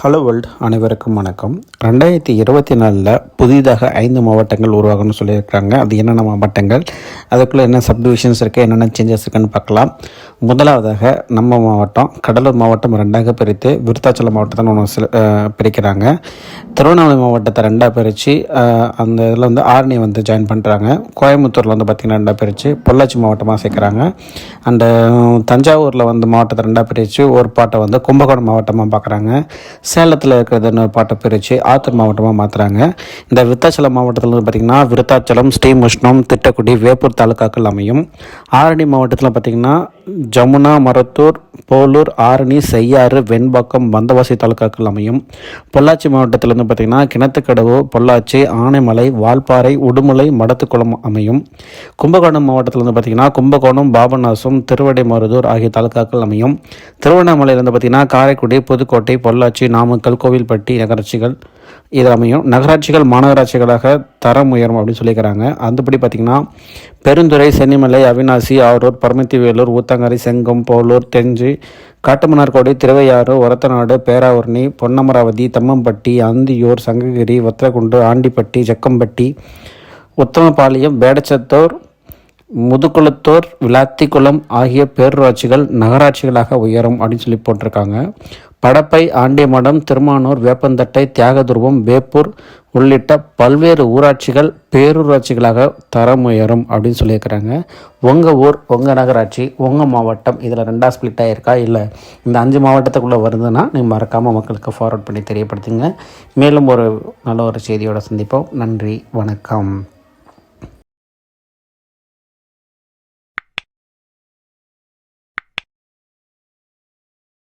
Hello world அனைவருக்கும் வணக்கம். ரெண்டாயிரத்தி இருபத்தி நாலில் புதிதாக ஐந்து மாவட்டங்கள் உருவாகணும்னு சொல்லியிருக்காங்க. அது என்னென்ன மாவட்டங்கள்? அதுக்குள்ளே என்ன சப்டிவிஷன்ஸ் இருக்குது என்னென்ன சேஞ்சஸ் இருக்குன்னு பார்க்கலாம். முதலாவதாக நம்ம மாவட்டம் கடலூர் மாவட்டம் ரெண்டாக பிரித்து விருத்தாச்சலம் மாவட்டத்தை ஒன்று சில பிரிக்கிறாங்க. திருவண்ணாமலை மாவட்டத்தை ரெண்டாக பிரித்து அந்த இதில் வந்து ஆரணி வந்து ஜாயின் பண்ணுறாங்க கோயம்புத்தூரில் வந்து பார்த்திங்கன்னா ரெண்டாக பிரித்து பொள்ளாச்சி மாவட்டமாக சேர்க்குறாங்க. அண்டு தஞ்சாவூரில் வந்து மாவட்டத்தை ரெண்டாக பிரித்து ஒரு பாட்டை வந்து கும்பகோணம் மாவட்டமாக பார்க்குறாங்க. சேலத்தில் இருக்கிறதுன்னு பாட்டை பிரித்து ஆத்தூர் மாவட்டமாக மாற்றுறாங்க இந்த விருத்தாச்சலம் மாவட்டத்தில் வந்து பார்த்திங்கன்னா விருத்தாச்சலம் ஸ்ரீமுஷ்ணம் திட்டக்குடி வேப்பூர் தாலுக்காக்கள் அமையும். ஆரணி மாவட்டத்தில் பார்த்திங்கன்னா ஜமுனா மரத்தூர் போலூர் ஆரணி செய்யாறு வெண்பாக்கம் வந்தவாசி தாலுக்காக்கள் அமையும். பொள்ளாச்சி மாவட்டத்தில் வந்து பார்த்திங்கன்னா கிணத்துக்கடவு பொள்ளாச்சி ஆனைமலை வால்பாறை உடுமலை மடத்துக்குளம் அமையும். கும்பகோணம் மாவட்டத்தில் வந்து பார்த்திங்கன்னா கும்பகோணம் பாபநாசம் திருவடைமருதூர் ஆகிய தாலுக்காக்கள் அமையும். திருவண்ணாமலையில் வந்து பார்த்திங்கன்னா காரைக்குடி புதுக்கோட்டை பொள்ளாச்சி நாமக்கல் கோவில்பட்டி நகராட்சிகள் இது அமையும். நகராட்சிகள் மாநகராட்சிகளாக தரம் உயரும் அப்படின்னு சொல்லியிருக்கிறாங்க. அந்தபடி பார்த்திங்கன்னா பெருந்துறை சென்னிமலை அவினாசி ஆரூர் பரமத்தி வேலூர் ஊத்தங்கரை செங்கம் போலூர் தெஞ்சு காட்டுமன்னார்கோடை திருவையாறு ஒரத்தநாடு பேராவூர்ணி பொன்னமராவதி தம்மம்பட்டி அந்தியூர் சங்ககிரி வத்திரகுண்டு ஆண்டிப்பட்டி ஜக்கம்பட்டி உத்தமபாளையம் வேடச்சத்தூர் முதுகுளத்தூர் விளாத்திக்குளம் ஆகிய பேரூராட்சிகள் நகராட்சிகளாக உயரும் அப்படின்னு சொல்லி போட்டிருக்காங்க. படப்பை ஆண்டிமடம் திருமானூர் வேப்பந்தட்டை தியாகதுருவம் வேப்பூர் உள்ளிட்ட பல்வேறு ஊராட்சிகள் பேரூராட்சிகளாக தரம் உயரும் அப்படின்னு சொல்லியிருக்கிறாங்க. உங்கள் ஊர் உங்கள் நகராட்சி உங்கள் மாவட்டம் இதில் ரெண்டாக ஸ்ப்ளிட் ஆகிருக்கா இல்லை இந்த அஞ்சு மாவட்டத்துக்குள்ளே வருதுன்னா நீங்கள் மறக்காமல் மக்களுக்கு ஃபார்வர்ட் பண்ணி தெரியப்படுத்துங்க. மேலும் ஒரு நல்ல ஒரு செய்தியோட சந்திப்போம். நன்றி வணக்கம்.